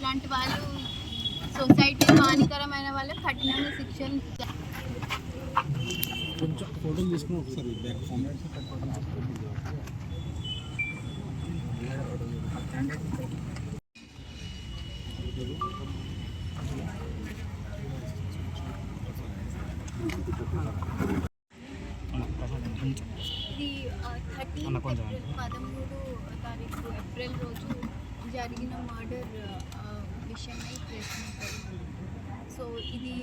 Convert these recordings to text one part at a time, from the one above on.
ఇట్లాంటి వాళ్ళు సొసైటీకి హానికరమైన శిక్షలు ఇచ్చారు. కొంచెం ఫోటోలు తీసుకుని ఒకసారి బ్యాక్ ఫోన్ ఇది పదమూడు తారీఖు ఏప్రిల్ రోజు జరిగిన మర్డర్ విషయమై ప్రశ్నించారు సో ఇది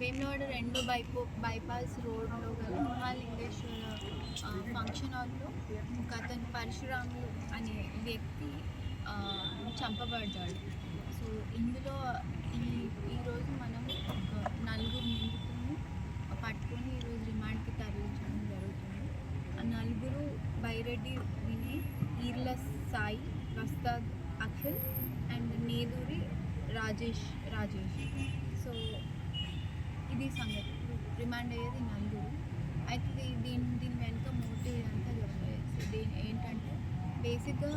వేమనవాడ రెండు బైపో బైపాస్ రోడ్లో గల మహాలింగేశ్వర ఫంక్షన్ హాల్లో ఒక అతను పరశురాములు అనే వ్యక్తి చంపబడ్డాడు. సో ఇందులో ఈ ఈరోజు మనం ఒక నలుగురు నిందితులను పట్టుకొని ఈరోజు రిమాండ్కి తరలించడం జరుగుతుంది. ఆ నలుగురు బైరెడ్డి వినయ్ ఈర్ల సాయి వస్తాద్ అఖిల్ అండ్ నేదూరి రాజేష్ రాజేష్. సో ఇది సంగతి. రిమాండ్ అయ్యేది నలుగురు అయితే దీని దీని వెనుక మోటివ్ అంతా చెప్పలేదు సో దీని ఏంటంటే బేసిక్గా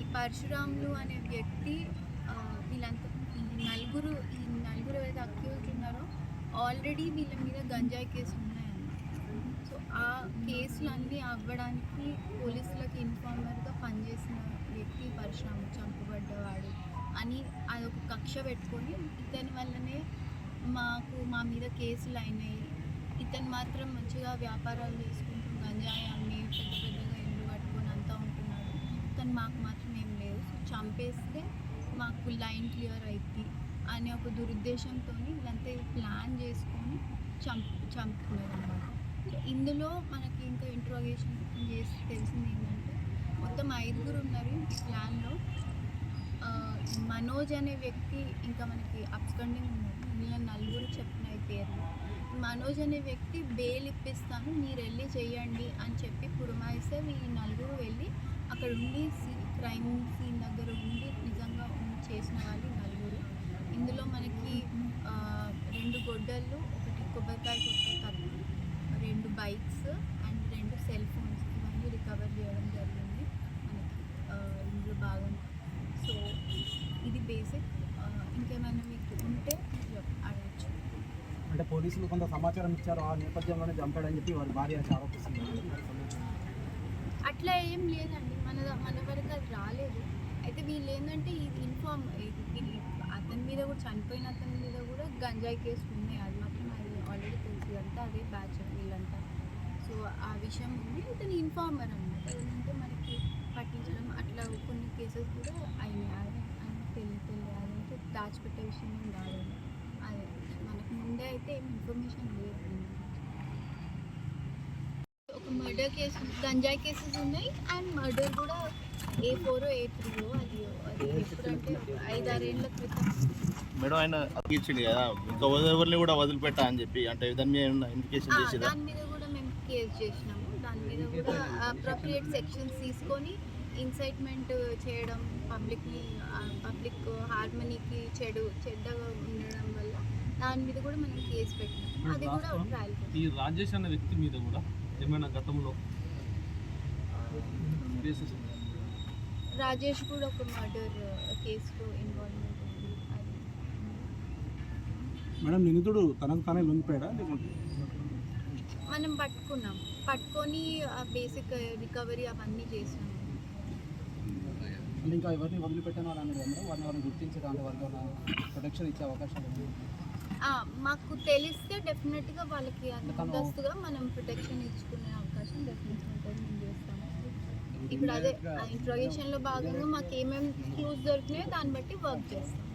ఈ పరశురాములు అనే వ్యక్తి వీళ్ళంతా ఈ నలుగురు ఈ నలుగురు ఏదైతే అక్యూజ్డ్ ఉన్నారో ఆల్రెడీ వీళ్ళ మీద గంజాయి కేసు ఉన్నాయన్నమాట. సో ఆ కేసులన్నీ అవ్వడానికి పోలీసులకు ఇన్ఫార్మర్గా పనిచేసిన వ్యక్తి పరశురాములు చంపబడ్డవాడు అని అదొక కక్ష పెట్టుకొని ఇతని వల్లనే మాకు మా మీద కేసులు అయినాయి. ఇతను మాత్రం మంచిగా వ్యాపారాలు చేసుకుంటూ గంజాయి అమ్మి పెద్ద పెద్దగా ఇల్లు కట్టుకొని అంతా ఉంటున్నాడు? తను మాకు మాత్రం ఏం లేదు. సో చంపేస్తే మాకు లైన్ క్లియర్ అవుతుంది అనే ఒక దురుద్దేశంతో వీళ్ళంతా ప్లాన్ చేసుకొని చంప్ చంపుతున్నారు అన్నమాట సో ఇందులో మనకి ఇంకా ఇంట్రోగేషన్ చేసి తెలిసింది ఏంటంటే మొత్తం ఐదుగురు ఉన్నారు ఈ ప్లాన్లో మనోజ్ అనే వ్యక్తి ఇంకా మనకి అప్స్కండింగ్ ఉన్నాడు మిగిలిన నలుగురు చెప్పిన పేర్లు. మనోజ్ అనే వ్యక్తి బెయిల్ ఇప్పిస్తాను మీరు వెళ్ళి చేయండి అని చెప్పి పురమాయిస్తే ఈ నలుగురు వెళ్ళి అక్కడ ఉండి క్రైమ్ సీన్ దగ్గర ఉండి నిజంగా చేసిన వాళ్ళు నలుగురు. ఇందులో మనకి రెండు గొడ్డళ్ళు ఒకటి కొబ్బరికాయ కొట్టే కత్తి రెండు బైక్స్ అండ్ రెండు సెల్ ఫోన్స్ ఇవన్నీ రికవర్ చేయడం జరిగింది మనకి ఆ, ఇందులో భాగం సో ఇది బేసిక్ ఇంకేమైనా మీకు ఉంటే చెప్- అడగచ్చు అంటే పోలీసులు కొంత సమాచారం ఇచ్చారు ఆ నేపథ్యంలోనే చంపాడని చెప్పి వారి భార్య ఆరోపిస్తుంది. అట్లా ఏం లేదండి. మన మన వరకు అది రాలేదు. అయితే వీళ్ళు ఏంటంటే ఇది ఇన్ఫార్మ్ అతని మీద కూడా చనిపోయిన అతని మీద కూడా గంజాయి కేసు ఉన్నాయి. అది మాత్రం అది ఆల్రెడీ తెలిసి అంతా అదే బ్యాచ్ వీళ్ళంతా. సో ఆ విషయం ఉంది. ఇతను ఇన్ఫార్మర్ అనమాట. ఏంటంటే మనకి పట్టించడం అట్లా కొన్ని కేసెస్ కూడా అయినాయి. అదే అని తెలియ తెలియ అదంటే దాచిపెట్టే విషయం ఏం ముందే అయితే ఇన్ఫర్మేషన్ లేదు ఒక మర్డర్ కేసు గంజాయి కేసెస్ ఉన్నాయి అండ్ మర్డర్ కూడా ఏ ఫోర్ ఏ త్రీలో అది అది ఎప్పుడంటే ఐదారేళ్ళ క్రితం. మేడం ఆయన ఇచ్చింది కదా ఇంకా ఎవరిని కూడా వదిలిపెట్టా అని చెప్పి అంటే దాని మీద దాని మీద కూడా మేము కేసు చేసినాము. దాని మీద కూడా అప్రోప్రియేట్ సెక్షన్స్ తీసుకొని ఇన్సైట్మెంట్ చేయడం పబ్లిక్ని పబ్లిక్ హార్మనీకి చెడు చెడ్డగా ఉండడం వల్ల దాని మీద కూడా మనం కేసు పెట్టినాము అది కూడా ట్రయల్ ఈ రాజేష్ అనే వ్యక్తి మీద కూడా ఏమైనా గతంలో కేసెస్? రాజేష్ కూడా ఒక మర్డర్ కేసులో ఇన్వాల్వ్మెంట్ ఉంది. అది మేడం నిందితుడు తనకు తానే లొంగిపోయాడా? లేకుంటే మనం పట్టుకున్నాం. పట్టుకొని బేసిక్ రికవరీ అవన్నీ చేసినాం. ఇంకా ఎవరిని వదిలిపెట్టాను అని అనేది మేడం? వారిని ఎవరిని గుర్తించి దాంట్లో వారికి ప్రొటెక్షన్ ఇచ్చే అవకాశం ఉంది మాకు తెలిస్తే డెఫినెట్గా వాళ్ళకి అంతస్తుగా మనం ప్రొటెక్షన్ ఇచ్చుకునే అవకాశం డెఫినెట్గా ఉంటుంది. చేస్తాము. ఇప్పుడు అదే ఇంట్రోగేషన్లో భాగంగా మాకు ఏమేమి క్లూస్ దొరికినాయో దాన్ని బట్టి వర్క్ చేస్తాం